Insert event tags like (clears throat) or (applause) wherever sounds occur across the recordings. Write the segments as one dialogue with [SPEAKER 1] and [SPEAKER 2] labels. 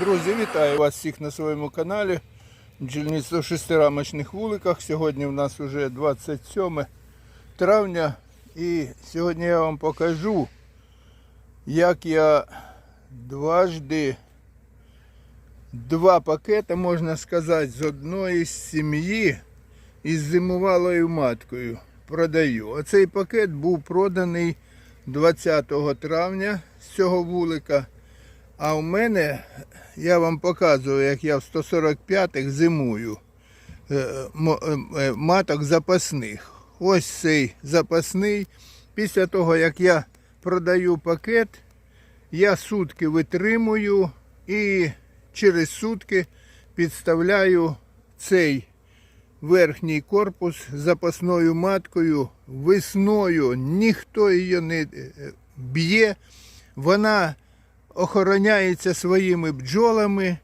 [SPEAKER 1] Друзі, вітаю вас всіх на своєму каналі. Бджільництво шестирамочних вуликах. Сьогодні в нас вже 27 травня. І сьогодні я вам покажу, як я дважди два пакети, можна сказати, з одної сім'ї із зимувалою маткою продаю. Оцей пакет був проданий 20 травня з цього вулика. А у мене, я вам показую, як я в 145-х зимую е, е, е, маток запасних. Ось цей запасний. Після того, як я продаю пакет, я сутки витримую і через сутки підставляю цей верхній корпус запасною маткою. Весною ніхто її не б'є. Вона охороняється своїми бджолами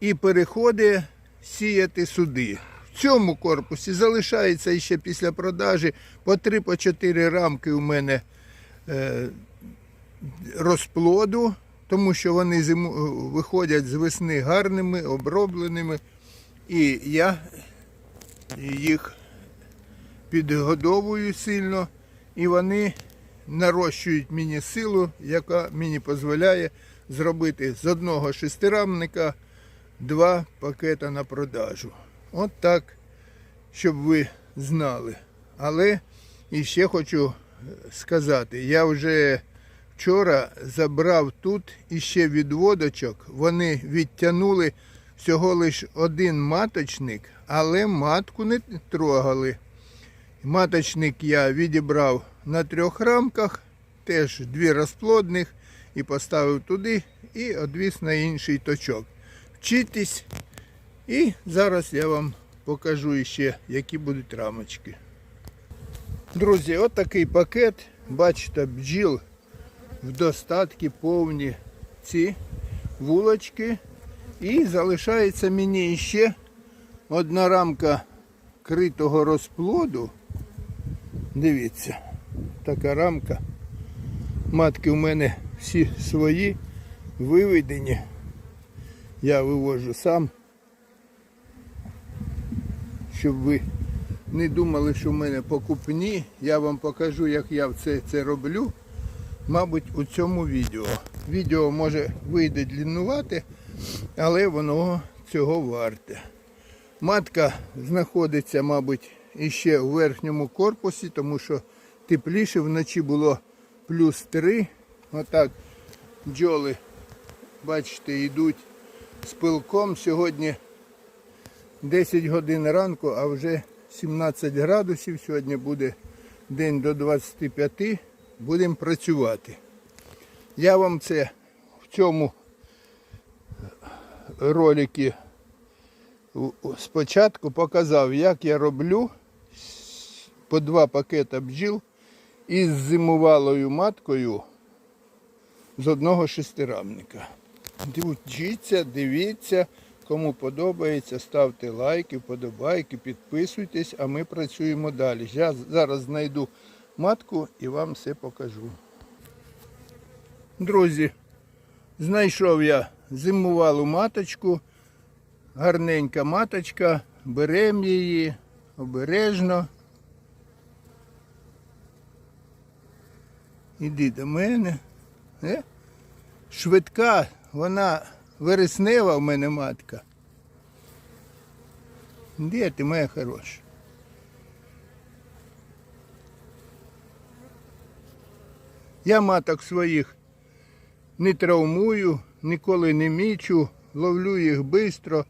[SPEAKER 1] і переходить сіяти суди. В цьому корпусі залишається ще після продажі по 3-4 рамки у мене е, розплоду, тому що вони зиму, виходять з весни гарними, обробленими. І я їх підгодовую сильно, і вони нарощують мені силу, яка мені дозволяє зробити з одного шестирамника два пакета на продажу. От так, щоб ви знали. Але і ще хочу сказати, я вже вчора забрав тут іще відводочок. Вони відтягнули всього лиш один маточник, але матку не трогали. Маточник я відібрав на трьох рамках, теж дві розплодних, і поставив туди і одвіз на інший точок. Вчитись. І зараз я вам покажу ще, які будуть рамочки. Друзі, от такий пакет. Бачите, бджіл в достатки повні ці вулочки. І залишається мені ще одна рамка критого розплоду. Дивіться, така рамка. Матки у мене всі свої виведені. Я вивожу сам, щоб ви не думали, що в мене покупні. Я вам покажу, як я це, це роблю. Мабуть, у цьому відео. Відео може вийде дліннувати, але воно цього варте. Матка знаходиться, мабуть, іще у верхньому корпусі, тому що тепліше вночі було плюс 3. Отак бджоли, бачите, йдуть з пилком. Сьогодні 10 годин ранку, а вже 17 градусів. Сьогодні буде день до 25. Будемо працювати. Я вам це в цьому у- спочатку показав, як я роблю по два пакета бджіл із зимувалою маткою з одного шестирамника. Вчіться, дивіться, кому подобається, ставте лайки, вподобайки, підписуйтесь, а ми працюємо далі. Я зараз знайду матку і вам все покажу. Друзі, знайшов я зимувалу маточку, гарненька маточка, беремо її обережно. Іди до мене. Е? Швидка, вона вереснева в мене матка. Де ти, моя хороша? Я маток своїх не травмую, ніколи не мічу, ловлю їх швидко.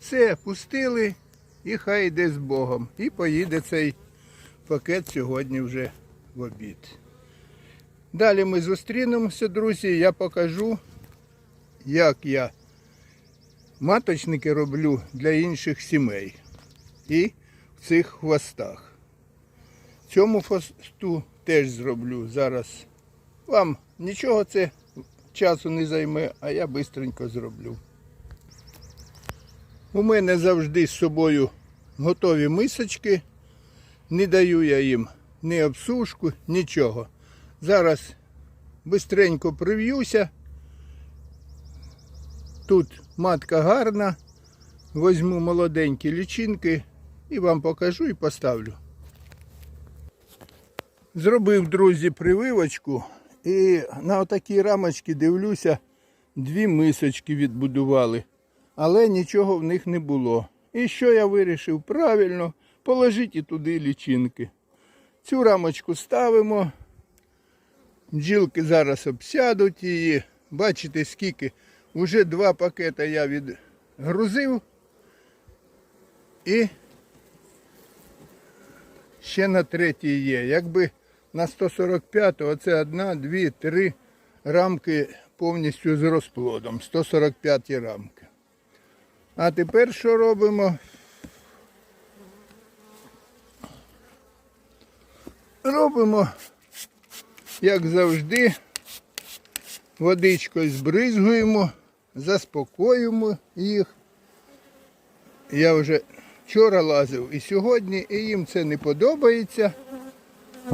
[SPEAKER 1] Все, пустили і хай йде з Богом. І поїде цей пакет сьогодні вже в обід. Далі ми зустрінемося, друзі. Я покажу, як я маточники роблю для інших сімей. І в цих хвостах. Цьому хвосту теж зроблю зараз. Вам нічого це часу не займе, а я швидко зроблю. У мене завжди з собою готові мисочки. Не даю я їм ні обсушку, нічого. Зараз швидко прив'юся. тут матка гарна. Возьму молоденькі лічинки і вам покажу і поставлю. Зробив, друзі, прививочку і на отакій рамочці дивлюся, дві мисочки відбудували, але нічого в них не було. І що я вирішив? Правильно, положіть туди лічинки. Цю рамочку ставимо. Бджілки зараз обсядуть її. Бачите, скільки. Уже два пакета я відгрузив. І ще на третій є. Якби на 145, оце одна, дві, три рамки повністю з розплодом. 145 рамки. А тепер що робимо? Робимо, як завжди, водичкою збризгуємо, заспокоюємо їх. Я вже вчора лазив і сьогодні, і їм це не подобається,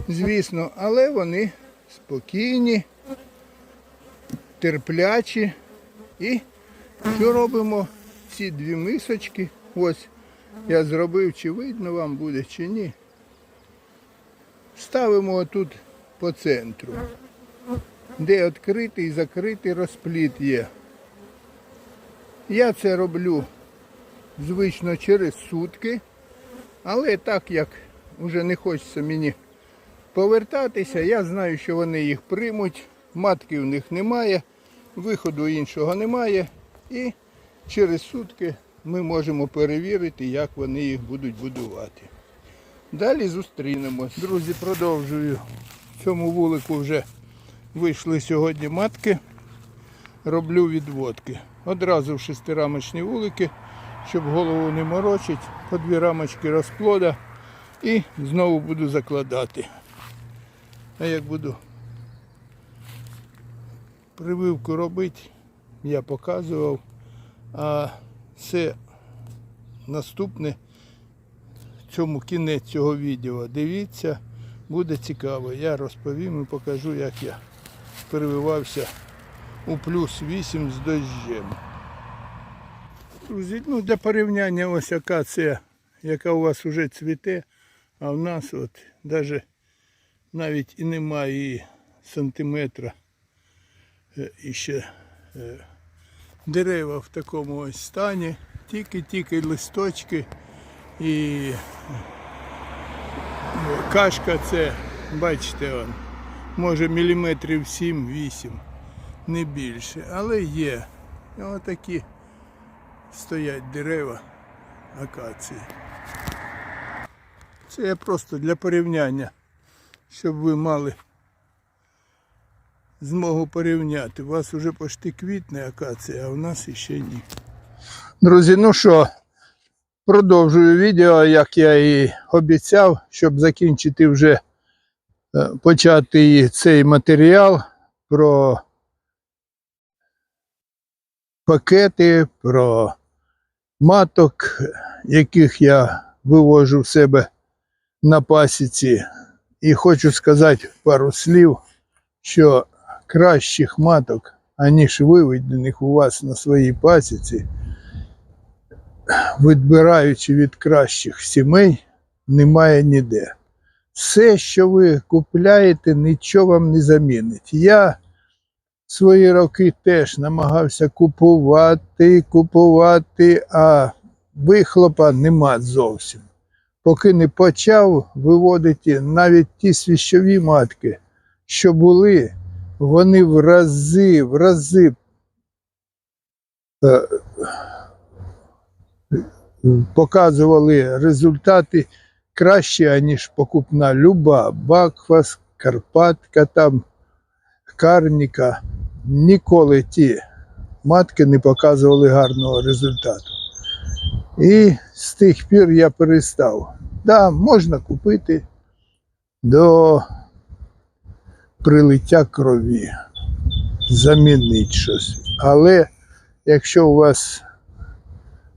[SPEAKER 1] звісно, але вони спокійні, терплячі. І що робимо? Ці дві мисочки. Ось я зробив, чи видно вам буде, чи ні. Ставимо тут по центру, де відкритий і закритий розпліт є. Я це роблю звично через сутки, але так як вже не хочеться мені повертатися, я знаю, що вони їх приймуть, матки в них немає, виходу іншого немає. І через сутки ми можемо перевірити, як вони їх будуть будувати. Далі зустрінемось. Друзі, продовжую. В цьому вулику вже вийшли сьогодні матки. Роблю відводки. Одразу в шестирамочні вулики, щоб голову не морочить, по дві рамочки розплода і знову буду закладати. А як буду прививку робити, я показував. А це наступне цьому кінець цього відео. Дивіться, буде цікаво. Я розповім і покажу, як я перевивався у плюс 8 з дощем. Друзі, ну для порівняння ось акація, яка у вас вже цвіте, а в нас от навіть навіть і немає і сантиметра е, і ще е, дерева в такому ось стані, тільки-тільки листочки і кашка це, бачите, он, може міліметрів 7-8, не більше, але є. Отакі стоять дерева акації. Це я просто для порівняння, щоб ви мали змогу порівняти. У вас вже почти квітне акація, а у нас іще ні. Друзі, ну що, продовжую відео, як я і обіцяв, щоб закінчити вже е, почати цей матеріал про пакети, про маток, яких я вивожу в себе на пасіці. І хочу сказати пару слів, що кращих маток, аніж виведених у вас на своїй пасіці, відбираючи від кращих сімей, немає ніде. Все, що ви купляєте, нічого вам не замінить. Я свої роки теж намагався купувати, купувати, а вихлопа нема зовсім. Поки не почав виводити навіть ті свіщові матки, що були, вони в рази, в рази е, показували результати кращі, аніж покупна люба, Бакфас, Карпатка, там, Карніка. Ніколи ті матки не показували гарного результату. І з тих пір я перестав. Да, можна купити до прилиття крові, замінити щось. Але якщо у вас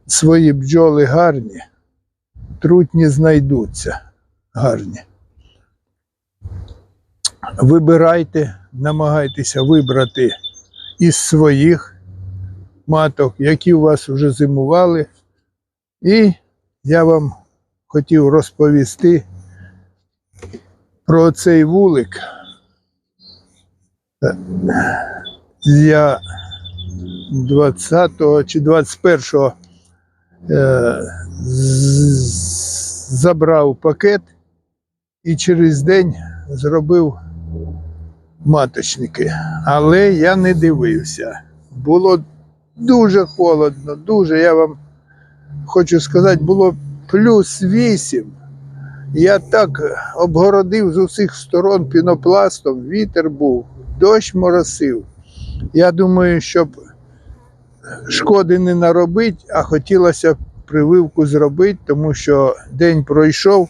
[SPEAKER 1] свої бджоли гарні, трутні знайдуться гарні. Вибирайте, намагайтеся вибрати із своїх маток, які у вас вже зимували. І я вам хотів розповісти про цей вулик. Я 20 чи 21 е, з- забрав пакет і через день зробив маточники. Але я не дивився. Було дуже холодно, дуже. Я вам хочу сказати, було плюс 8. Я так обгородив з усіх сторон пінопластом, вітер був, дощ моросив. Я думаю, щоб шкоди не наробити, а хотілося прививку зробити, тому що день пройшов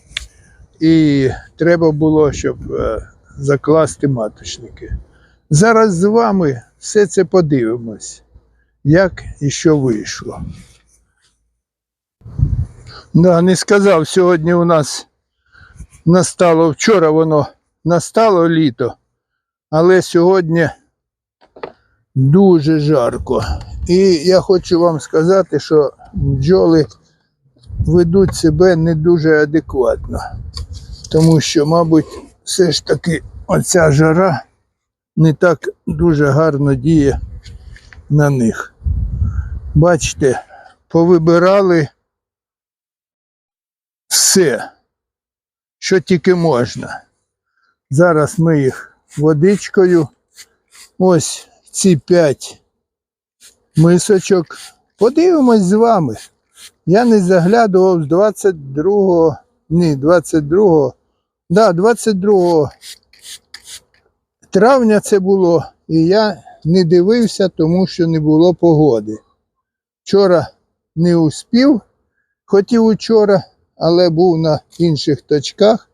[SPEAKER 1] і треба було, щоб е, закласти маточники. Зараз з вами все це подивимось, як і що вийшло. Да, не сказав, сьогодні у нас настало, вчора воно настало літо, але сьогодні дуже жарко. І я хочу вам сказати, що бджоли ведуть себе не дуже адекватно. Тому що, мабуть, все ж таки оця жара не так дуже гарно діє на них. Бачите, повибирали все, що тільки можна. Зараз ми їх водичкою. Ось ці п'ять мисочок. Подивимось з вами. Я не заглядував з 22, ні, 22, да, 22 травня це було, і я не дивився, тому що не було погоди. Вчора не успів, хотів учора, але був на інших точках.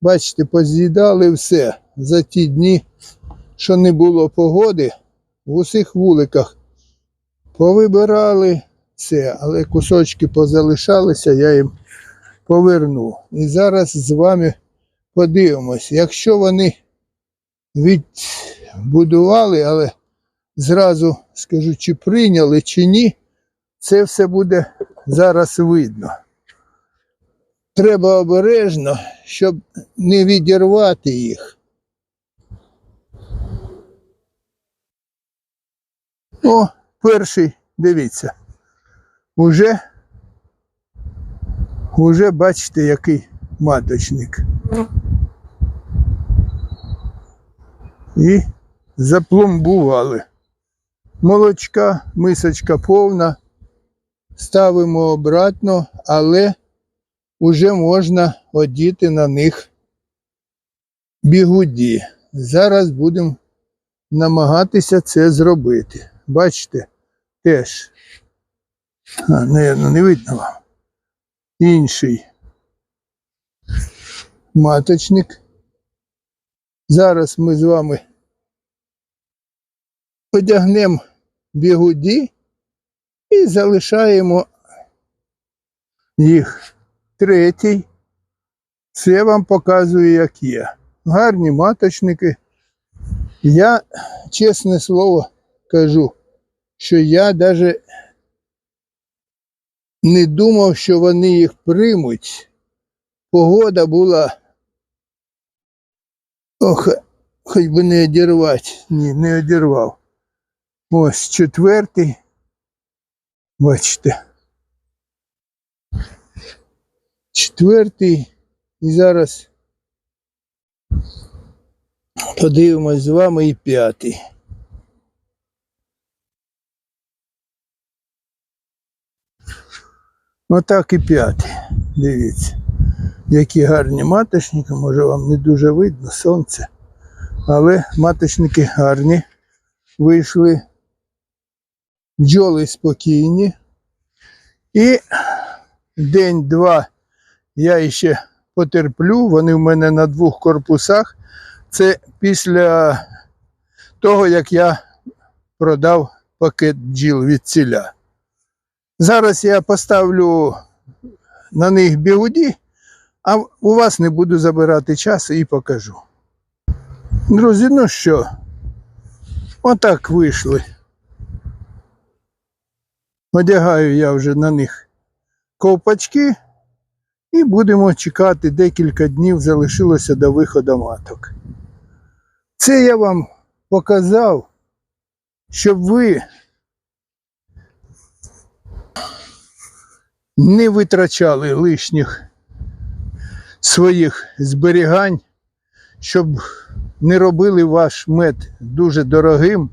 [SPEAKER 1] Бачите, поз'їдали все за ті дні, що не було погоди, в усіх вуликах повибирали все, але кусочки позалишалися, я їм повернув. І зараз з вами подивимось, якщо вони відбудували, але зразу скажу, чи прийняли, чи ні, це все буде зараз видно. Треба обережно, щоб не відірвати їх. О, перший, дивіться. Уже, уже бачите, який маточник. І запломбували. Молочка, мисочка повна. Ставимо обратно, але вже можна одіти на них бігуді. Зараз будемо намагатися це зробити. Бачите, теж. А, наверно, не видно вам. Інший маточник. Зараз ми з вами одягнемо бігуді і залишаємо їх. Третій. Це вам показую, як є. Гарні маточники. Я, чесне слово, кажу, що я навіть не думав, що вони їх приймуть. Погода була. Ох, хоч би не одірвати. Ні, не одірвав. Ось четвертий. Бачите. Четвертий. І зараз подивимось з вами і п'ятий. Отак і п'ятий. Дивіться. Які гарні маточники, може вам не дуже видно сонце. Але маточники гарні. Вийшли бджоли спокійні. І день-два я ще потерплю. Вони в мене на двох корпусах. Це після того, як я продав пакет бджіл від ціля. Зараз я поставлю на них бігуді, а у вас не буду забирати час і покажу. Друзі, ну що, отак вийшли. Одягаю я вже на них ковпачки і будемо чекати декілька днів залишилося до виходу маток. Це я вам показав, щоб ви не витрачали лишніх своїх зберігань, щоб не робили ваш мед дуже дорогим,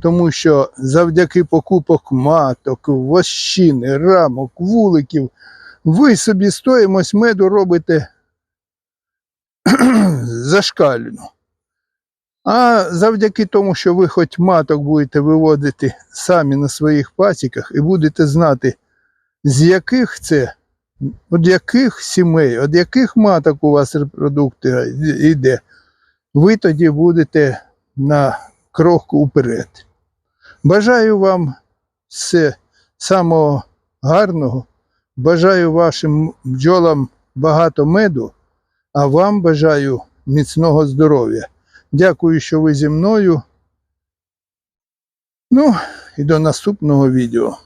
[SPEAKER 1] тому що завдяки покупок маток, вощини, рамок, вуликів, ви собі стоїмость меду робите (clears throat) зашкалюну. А завдяки тому, що ви хоч маток будете виводити самі на своїх пасіках і будете знати, з яких це, від яких сімей, від яких маток у вас репродукти йде, ви тоді будете на крок уперед. Бажаю вам все самого гарного. Бажаю вашим бджолам багато меду, а вам бажаю міцного здоров'я. Дякую, що ви зі мною. Ну і до наступного відео.